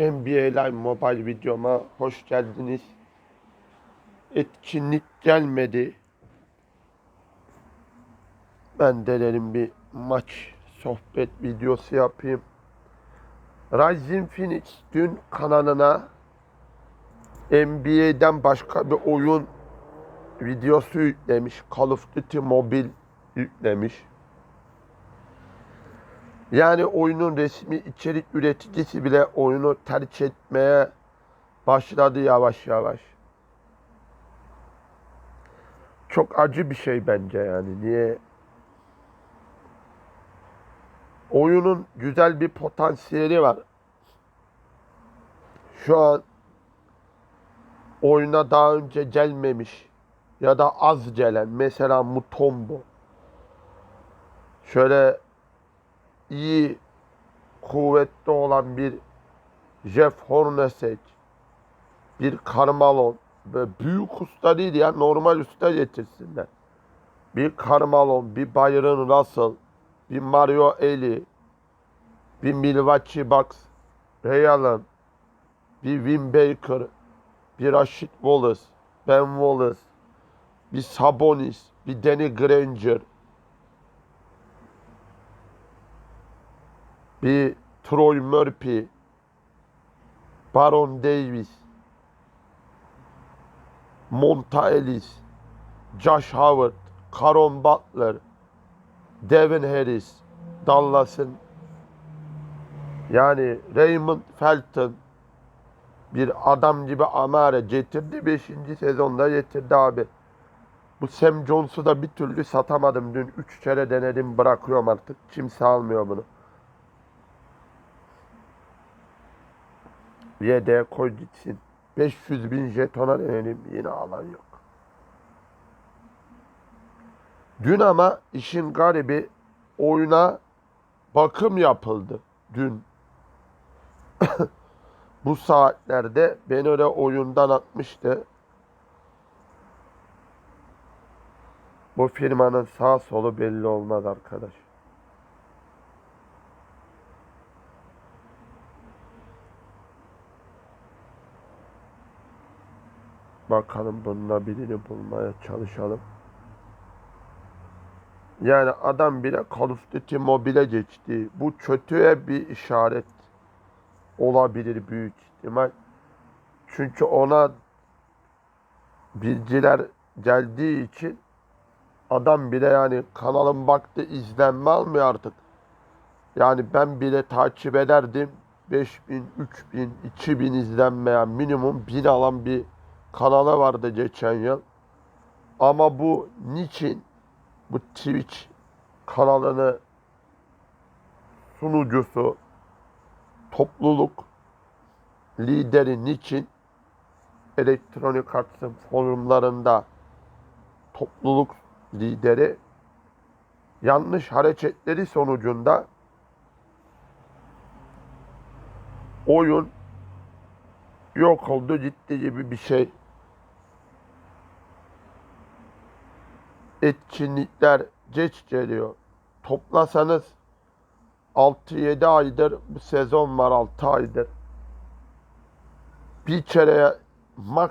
NBA Live Mobile videoma hoş geldiniz. Etkinlik gelmedi. Ben de dedim bir maç sohbet videosu yapayım. Rising Phoenix dün kanalına NBA'den başka bir oyun videosu yüklemiş. Call of Duty Mobile yüklemiş. Yani oyunun resmi içerik üreticisi bile oyunu tercih etmeye başladı yavaş yavaş. Çok acı bir şey bence yani. Niye? Oyunun güzel bir potansiyeli var. Şu an oyuna daha önce gelmemiş ya da az gelen mesela Mutombo. Şöyle iyi kuvvetli olan bir Jeff Hornacek, bir Carmelo ve büyük usta değil ya normal usta getirsinler. Bir Carmelo, bir Byron Russell, bir Mario Eli, bir Milwaukee Bucks, Ray Allen, bir Wim Baker, bir Rashid Wallace, Ben Wallace, bir Sabonis, bir Danny Granger, bir Troy Murphy, Baron Davis, Monta Ellis, Josh Howard, Caron Butler, Devin Harris, Dallas'ın yani Raymond Felton bir adam gibi Amare getirdi 5. sezonda getirdi abi. Bu Sam Jones'u da bir türlü satamadım. Dün 3 kere denedim bırakıyorum artık. Kimse almıyor bunu. Yedeğe koy gitsin. 500 bin jetona denedim yine alan yok. Dün ama işin garibi oyuna bakım yapıldı dün. Bu saatlerde beni öyle oyundan atmıştı. Bu firmanın sağ solu belli olmaz arkadaş. Bakalım bununla birini bulmaya çalışalım. Yani adam bile Call of Duty Mobile geçti. Bu kötüye bir işaret olabilir büyük ihtimal. Çünkü ona bilgiler geldiği için adam bile yani kanalın baktı izlenme almıyor artık. Yani ben bile takip ederdim. 5000, 3000, 2000 izlenmeyen minimum 1000 alan bir kanalı vardı geçen yıl. Ama bu niçin bu Twitch kanalını sunucusu topluluk lideri niçin elektronik artsın forumlarında topluluk lideri yanlış hareketleri sonucunda oyun yok oldu gitti gibi bir şey. Etkinlikler geç geliyor. Toplasanız 6-7 aydır bu sezon var 6 aydır. Bir kere max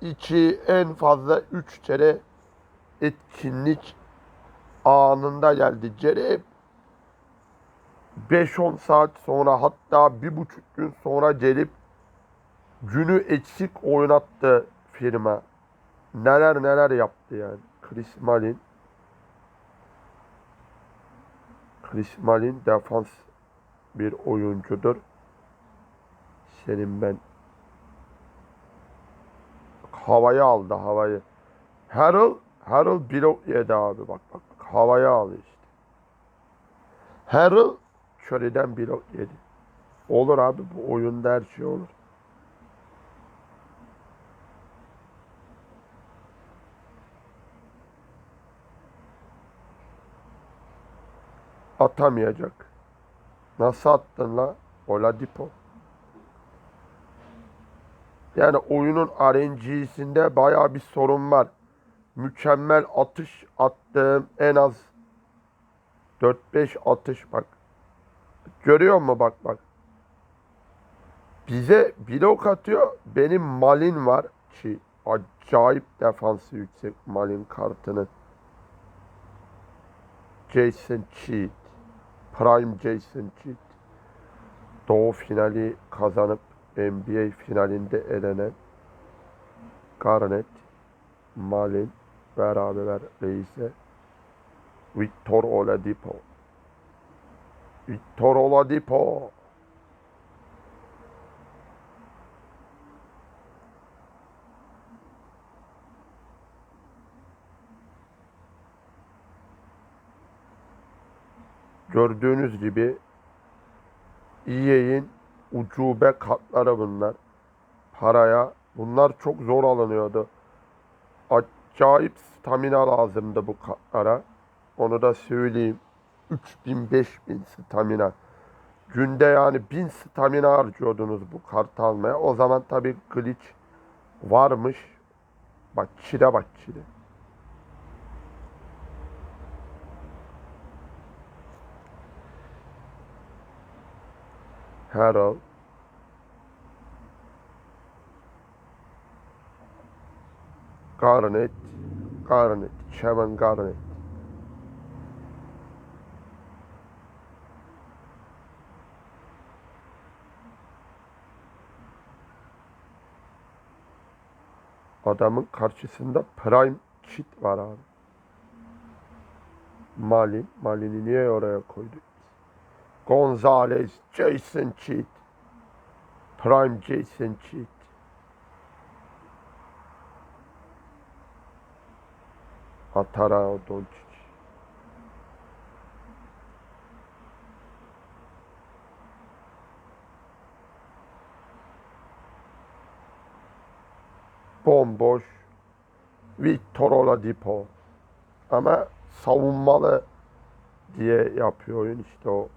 2 en fazla 3 kere etkinlik anında geldi. Cere 5-10 saat sonra hatta bir buçuk gün sonra gelip günü eksik oynattı firma. Neler neler yaptı yani. Chris Malin. Chris Malin defans bir oyuncudur. Senin ben havaya aldı havayı. Harold Harold blok yedi abi bak bak. bak. Havaya aldı işte. Harold Curry'den blok yedi. Olur abi bu oyunda her şey olur. Atamayacak. Nasıl attın la? Oladipo. Yani oyunun RNG'sinde bayağı bir sorun var. Mükemmel atış attığım en az 4-5 atış bak. Görüyor musun bak bak. bize blok atıyor. Benim Malin var ki acayip defansı yüksek Malin kartının. Jason Cheat. Prime Jason Cheat. Doğu finali kazanıp NBA finalinde elenen Garnett, Malin beraber reise Victor Oladipo. Victor Oladipo. Gördüğünüz gibi EA'in ucube kartları bunlar. Paraya bunlar çok zor alınıyordu. Acayip stamina lazımdı bu kartlara. Onu da söyleyeyim. 3000 5000 stamina. Günde yani 1000 stamina harcıyordunuz bu kartı almaya. O zaman tabii glitch varmış. Bak çile bak çile. Harold. Garnet. Garnet. Kevin Garnet. Adamın karşısında Prime Kit var abi. Malin. Malin'i niye oraya koyduk? Gonzalez, Jason Cheat. Prime Jason Cheat. Atara Doncic. Bomboş. Victor Oladipo. Ama savunmalı diye yapıyor oyun işte o.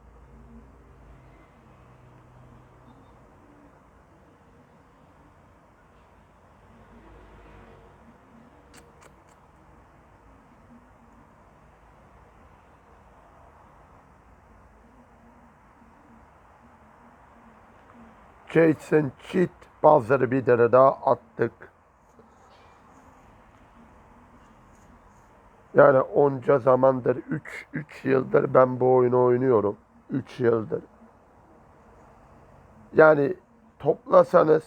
Jason Cheat buzzer'ı bir tane daha attık. Yani onca zamandır 3 3 yıldır ben bu oyunu oynuyorum. 3 yıldır. Yani toplasanız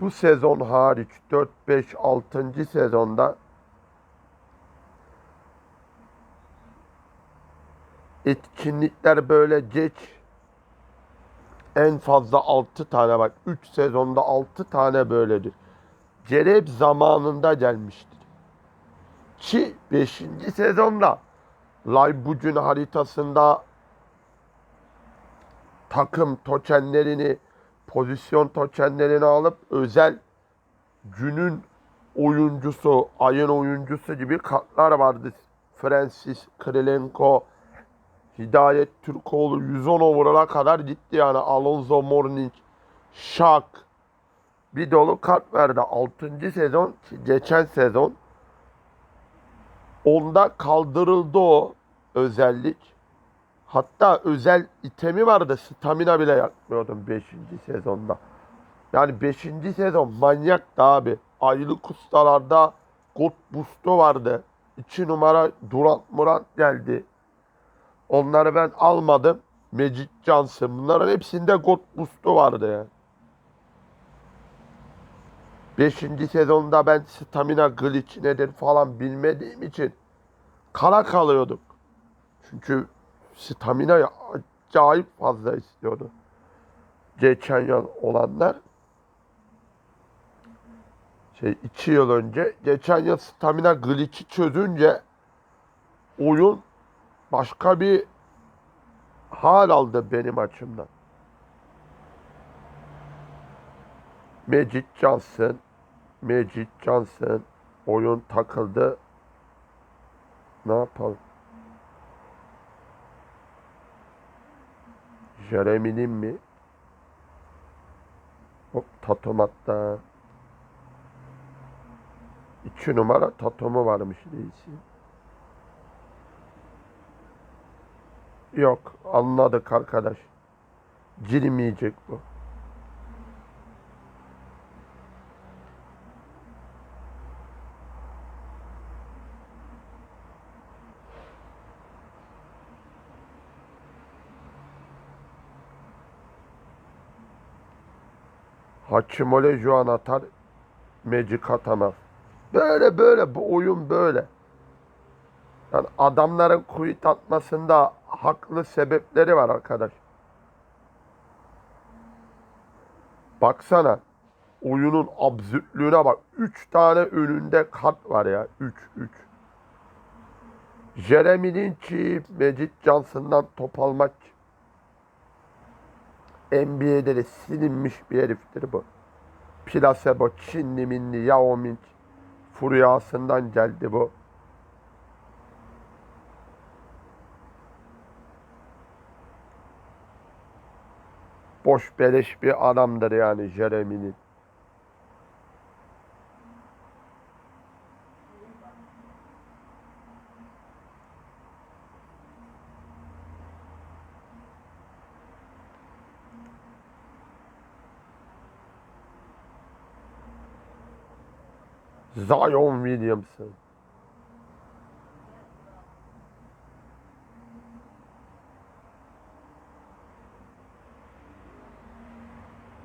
bu sezon hariç 4 5 6. sezonda etkinlikler böyle geç en fazla 6 tane bak 3 sezonda 6 tane böyledir. Cereb zamanında gelmiştir. Ki 5. sezonda Laybuc'un haritasında takım tokenlerini, pozisyon tokenlerini alıp özel günün oyuncusu, ayın oyuncusu gibi kartlar vardı. Francis Krylenko, Hidayet Türkoğlu 110 overall'a kadar gitti yani. Alonso Morning, Şak bir dolu kart verdi. 6. sezon, geçen sezon onda kaldırıldı o özellik. Hatta özel itemi vardı. Stamina bile yapmıyordum 5. sezonda. Yani 5. sezon manyaktı abi. Aylık ustalarda God Boost'u vardı. 2 numara Durant Murat geldi. Onları ben almadım. Magic Johnson. Bunların hepsinde God Boost'u vardı ya. Beşinci sezonda ben stamina glitch nedir falan bilmediğim için kala kalıyorduk. Çünkü stamina acayip fazla istiyordu. Geçen yıl olanlar şey iki yıl önce geçen yıl stamina glitch'i çözünce oyun başka bir hal aldı benim açımdan. Magic Johnson, Magic Johnson oyun takıldı. Ne yapalım? Jeremy'nin mi? Hop tatom hatta. İki numara tatomu varmış reisin. Yok. Anladık arkadaş. Girmeyecek bu. Hachimole Juan atar. Magic atana. Böyle böyle bu oyun böyle. Yani adamların kuyut atmasında haklı sebepleri var arkadaş. Baksana. Oyunun absürtlüğüne bak. 3 tane önünde kart var ya. 3 3. Jeremy Linch'i Magic Johnson'dan top almak NBA'de de silinmiş bir heriftir bu. Placebo, Çinli Minli, Yao Ming furyasından geldi bu. Boş beleş bir adamdır yani Jeremy'nin. Zion Williamson.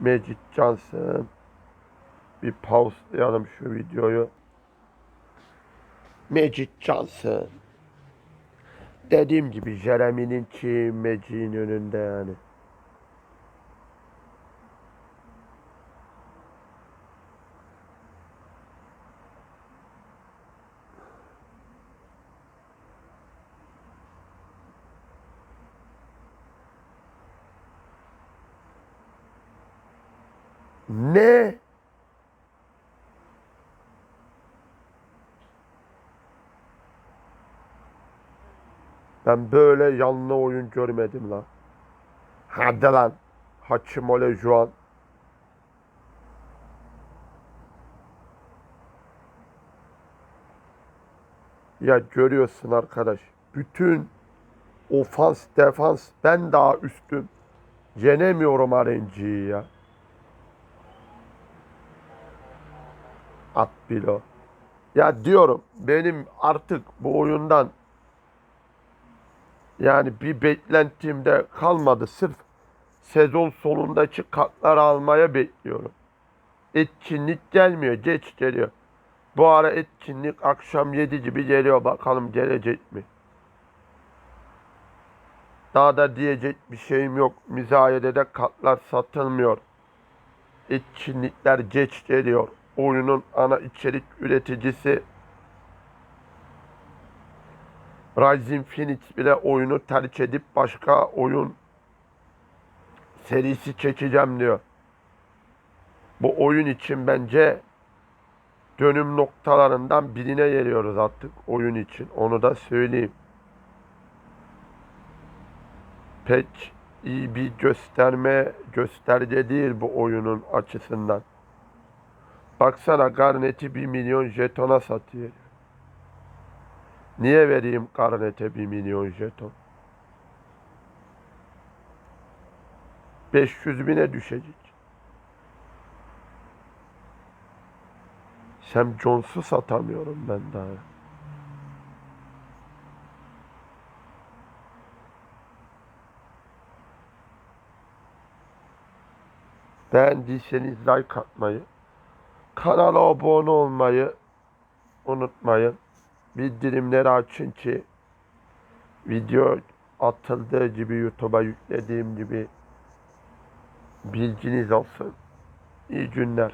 Magic Johnson. Bir pauselayalım şu videoyu. Magic Johnson. Dediğim gibi Jeremy'nin ki Magic'in önünde yani. Ne? Ben böyle yanlı oyun görmedim lan. Hadi lan. Hakimole Juan. Ya görüyorsun arkadaş. Bütün ofans, defans ben daha üstün. Yenemiyorum RNG'yi ya. At bilo. Ya diyorum benim artık bu oyundan yani bir beklentim de kalmadı. Sırf sezon sonundaki kartları almaya bekliyorum. Etkinlik gelmiyor. Geç geliyor. Bu ara etkinlik akşam 7 gibi geliyor. Bakalım gelecek mi? Daha da diyecek bir şeyim yok. Müzayedede kartlar satılmıyor. Etkinlikler geç geliyor. Oyunun ana içerik üreticisi Rising Phoenix bile oyunu terk edip başka oyun serisi çekeceğim diyor. Bu oyun için bence dönüm noktalarından birine geliyoruz artık oyun için. Onu da söyleyeyim. Pek iyi bir gösterme gösterge değil bu oyunun açısından. Baksana Garnet'i 1 milyon jetona satıyor. Niye vereyim Garnet'e 1 milyon jeton? 500 bine düşecek. Sam Jones'u satamıyorum ben daha. Beğendiyseniz like atmayı, kanala abone olmayı unutmayın. Bildirimleri açın ki video atıldığı gibi YouTube'a yüklediğim gibi bilginiz olsun. İyi günler.